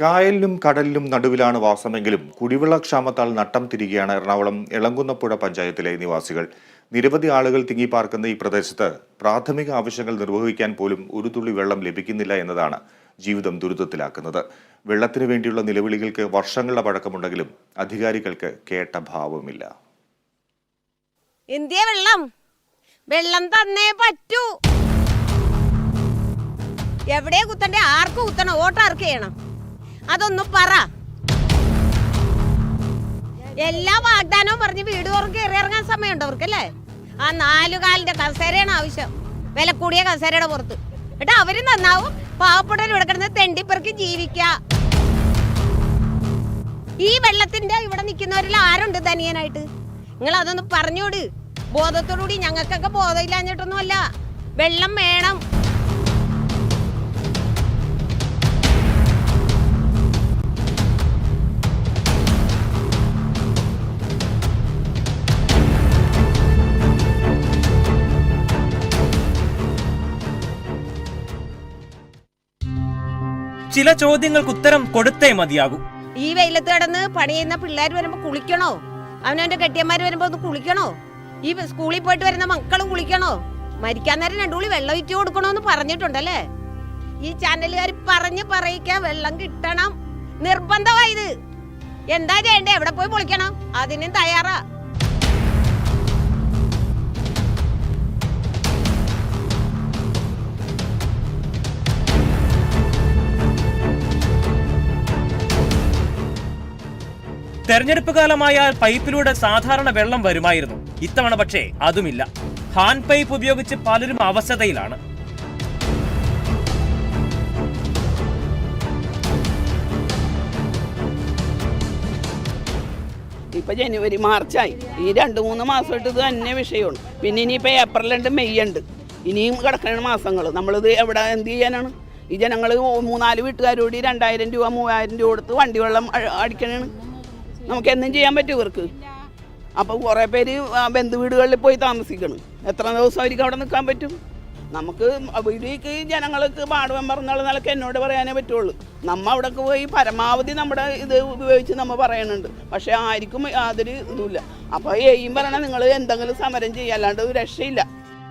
കായലിലും കടലിലും നടുവിലാണ് വാസമെങ്കിലും കുടിവെള്ളക്ഷാമത്താൽ നട്ടം തിരികെയാണ് എറണാകുളം എളങ്കുന്നപ്പുഴ പഞ്ചായത്തിലെ നിവാസികൾ. നിരവധി ആളുകൾ തിങ്ങിപ്പാർക്കുന്ന ഈ പ്രദേശത്ത് പ്രാഥമിക ആവശ്യങ്ങൾ നിർവഹിക്കാൻ പോലും ഒരു തുള്ളി വെള്ളം ലഭിക്കുന്നില്ല എന്നതാണ് ജീവിതം ദുരിതത്തിലാക്കുന്നത്. വെള്ളത്തിനു വേണ്ടിയുള്ള നിലവിളികൾക്ക് വർഷങ്ങളുടെ പഴക്കമുണ്ടെങ്കിലും അധികാരികൾക്ക് കേട്ട ഭാവമില്ല എന്തിയ വെള്ളം? വെള്ളം തന്നേ പറ്റൂ. എവിടെ കുത്തണ്ടേ? ആർക്ക് കുത്തണം. വോട്ട് ആർക്ക് ചെയ്യണം? അതൊന്ന് പറ. എല്ലാ വാഗ്ദാനവും പറഞ്ഞ് വീട് തുറന്ന് കയറി ഇറങ്ങാൻ സമയമുണ്ട് അവർക്കല്ലേ? ആ നാലു കാലിന്റെ കസേരയാണ് ആവശ്യം. വില കൂടിയ കസേരയുടെ പുറത്ത്. എന്നിട്ട് അവർ നന്നാവും. പാവപ്പെട്ടവർ ഇവിടെ കിടന്ന് തെണ്ടിപ്പെറുക്കി ജീവിക്ക. ഈ വെള്ളത്തിന്റെ ഇവിടെ നിൽക്കുന്നവരിൽ ആരുണ്ട് ധനിയനായിട്ട് നിങ്ങൾ അതൊന്ന് പറഞ്ഞോട് ബോധത്തോടുകൂടി ഞങ്ങൾക്കൊക്കെ ബോധമില്ലാഞ്ഞിട്ടൊന്നുമല്ല. വെള്ളം വേണം. ചില ചോദ്യങ്ങൾക്ക് ഉത്തരം കൊടുത്തേ മതിയാകൂ. ഈ വെയിലത്ത് കിടന്ന് പണി ചെയ്യുന്ന പിള്ളേർ വരുമ്പോ കുളിക്കണോ? അവനവന്റെ കെട്ടിയന്മാര് വരുമ്പോ ഒന്ന് കുളിക്കണോ? ഈ സ്കൂളിൽ പോയിട്ട് വരുന്ന മക്കളും കുളിക്കണോ? മരിക്കാൻ നേരം രണ്ടുകൂടി വെള്ളം ഇറ്റ് കൊടുക്കണോന്ന് പറഞ്ഞിട്ടുണ്ടല്ലേ? ഈ ചാനലുകാർ പറഞ്ഞ് പറയിക്കാൻ വെള്ളം കിട്ടണം. നിർബന്ധമായത് എന്താ ചെയ്യണ്ടേ? എവിടെ പോയി പൊളിക്കണം? അതിനും തയ്യാറാ. തെരഞ്ഞെടുപ്പ് കാലമായാൽ പൈപ്പിലൂടെ സാധാരണ വെള്ളം വരുമായിരുന്നു. ഇത്തവണ പക്ഷേ അതുമില്ല. ഹാൻഡ് പൈപ്പ് ഉപയോഗിച്ച് പലരും അവശതയിലാണ്. ഇപ്പൊ ജനുവരി മാർച്ചായി. ഈ രണ്ട് മൂന്ന് മാസമായിട്ട് ഇത് തന്നെ വിഷയമാണ് പിന്നെ ഇനിയിപ്പോൾ ഏപ്രിലുണ്ട് മെയ് ഉണ്ട് ഇനിയും കിടക്കുന്ന മാസങ്ങൾ നമ്മളിത് എവിടെ എന്ത് ചെയ്യാനാണ്? ഈ ജനങ്ങൾ മൂന്നാൽ വീട്ടുകാരോട് രണ്ടായിരം രൂപ മൂവായിരം രൂപ കൊടുത്ത് വണ്ടി വെള്ളം അടിക്കണാണ്. നമുക്ക് എന്തും ചെയ്യാൻ പറ്റും ഇവർക്ക്. അപ്പോൾ കുറേ പേര് ബന്ധു വീടുകളിൽ പോയി താമസിക്കണം. എത്ര ദിവസം അവർക്ക് അവിടെ നിൽക്കാൻ പറ്റും? നമുക്ക് വീട്ടിലേക്ക് ജനങ്ങൾക്ക് പാടുവാൻ പറഞ്ഞുള്ള നിലയ്ക്ക് എന്നോട് പറയാനേ പറ്റുള്ളൂ. നമ്മ അവിടേക്ക് പോയി പരമാവധി നമ്മുടെ ഇത് ഉപയോഗിച്ച് നമ്മൾ പറയുന്നുണ്ട് പക്ഷേ ആർക്കും യാതൊരു ഇതുമില്ല. അപ്പോൾ എയും പറയണ നിങ്ങൾ എന്തെങ്കിലും സമരം ചെയ്യുക അല്ലാണ്ട് രക്ഷയില്ല.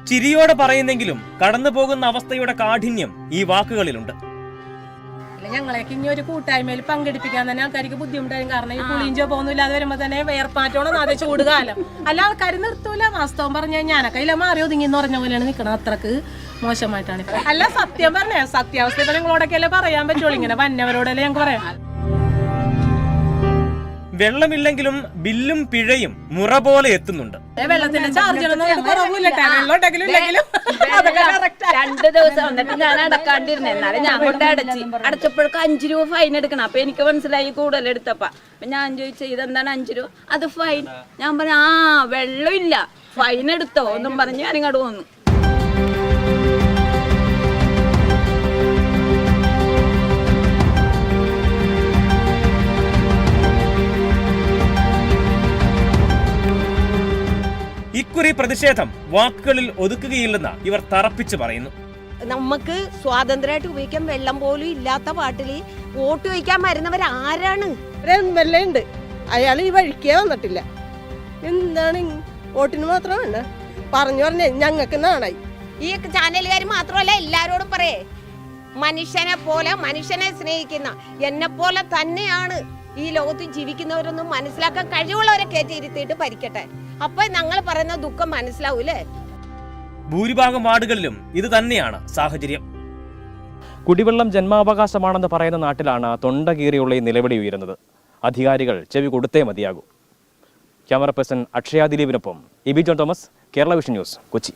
ചിരിയോടെ പറയുന്നെങ്കിലും കടന്നു പോകുന്ന അവസ്ഥയുടെ കാഠിന്യം ഈ വാക്കുകളിലുണ്ട്. അല്ല ഞങ്ങളേക്ക് ഇനി ഒരു കൂട്ടായ്മയിൽ പങ്കെടുപ്പിക്കാൻ തന്നെ ആൾക്കാർക്ക് ബുദ്ധിമുട്ടായും കാരണം ഈ പുളിഞ്ചോ പോകുന്നില്ലാതെ വരുമ്പോ തന്നെ വേർപ്പാറ്റോണം അതെ ചൂട് കാലം. അല്ല ആൾക്കാർ നിർത്തൂല. വാസ്തവം പറഞ്ഞ ഞാനൊക്കെ ഇല്ല മാറി ഒതുങ്ങി എന്ന് പറഞ്ഞ പോലെയാണ് നിൽക്കണം അത്രയ്ക്ക് മോശമായിട്ടാണ്. അല്ല സത്യം പറഞ്ഞേ. സത്യാവസ്ഥ ഇപ്പൊ നിങ്ങളോടൊക്കെയല്ലേ പറയാൻ പറ്റുള്ളൂ. ഇങ്ങനെ വന്നവരോടല്ലേ ഞങ്ങൾക്ക് പറയാം. വെള്ളമില്ലെങ്കിലും ബില്ലും പിഴയും മുറ പോലെ എത്തുന്നുണ്ട്. വെള്ളത്തിന്റെ ചാർജ് ഒന്നും കുറവില്ല. വെള്ളം ഉണ്ടെങ്കിലും ഇല്ലെങ്കിലും. രണ്ട് ദിവസം എന്നിട്ട് ഞാൻ അടക്കാണ്ടിരുന്നെ എന്നാലും ഞാൻ കൊണ്ട് അടച്ച് അടച്ചപ്പോഴൊക്കെ അഞ്ചു രൂപ ഫൈൻ എടുക്കണം. അപ്പൊ എനിക്ക് മനസ്സിലായി കൂടുതൽ എടുത്തപ്പ. അപ്പൊ ഞാൻ ചോദിച്ചു ഇതെന്താണ് അഞ്ചു രൂപ? അത് ഫൈൻ ഞാൻ പറഞ്ഞു ആ വെള്ളമില്ല. ഫൈൻ എടുത്തോ. എന്നും പറഞ്ഞ് ഞാൻ ഇങ്ങോട്ട് ഇക്കുറി പ്രതിഷേധം വാക്കുകളിൽ ഒതുക്കുകയില്ലെന്ന് ഇവർ തറപ്പിച്ചു പറയുന്നു. നമുക്ക് സ്വാതന്ത്ര്യമായിട്ട് ഉപയോഗിക്കാൻ വെള്ളം പോലും ഇല്ലാത്ത പാട്ടിൽ വോട്ട് ചോദിക്കാൻ വരുന്നവർ ആരാണ്? എം എൽ എ ഉണ്ട് അയാൾ ഈ വഴിക്കേ വന്നിട്ടില്ല. എന്താണ് വോട്ടിന് മാത്രമാണ് പറഞ്ഞു പറഞ്ഞേ ഞങ്ങൾക്ക് നാണായി. ഈ ചാനലുകാർ മാത്രമല്ല എല്ലാരോടും പറയേ. മനുഷ്യനെ പോലെ മനുഷ്യനെ സ്നേഹിക്കുന്ന എന്നെ പോലെ തന്നെയാണ് ഈ ലോകത്തിൽ ജീവിക്കുന്നവരൊന്നും മനസ്സിലാക്കാൻ കഴിവുള്ളവരെ കയറ്റിയിരുത്തിയിട്ട് ഭരിക്കട്ടെ. അപ്പൊ ഞങ്ങൾ പറയുന്ന ദുഃഖം മനസ്സിലാവൂലേ ഭൂരിഭാഗം വാർഡുകളിലും ഇത് തന്നെയാണ് സാഹചര്യം. കുടിവെള്ളം ജന്മാവകാശമാണെന്ന് പറയുന്ന നാട്ടിലാണ് തൊണ്ട കീറിയുള്ള ഈ നിലവിളി ഉയരുന്നത്. അധികാരികൾ ചെവി കൊടുത്തേ മതിയാകൂ. ക്യാമറ പേഴ്സൺ അക്ഷയ ദിലീപിനൊപ്പം EB John Thomas Kerala vision news Kochi.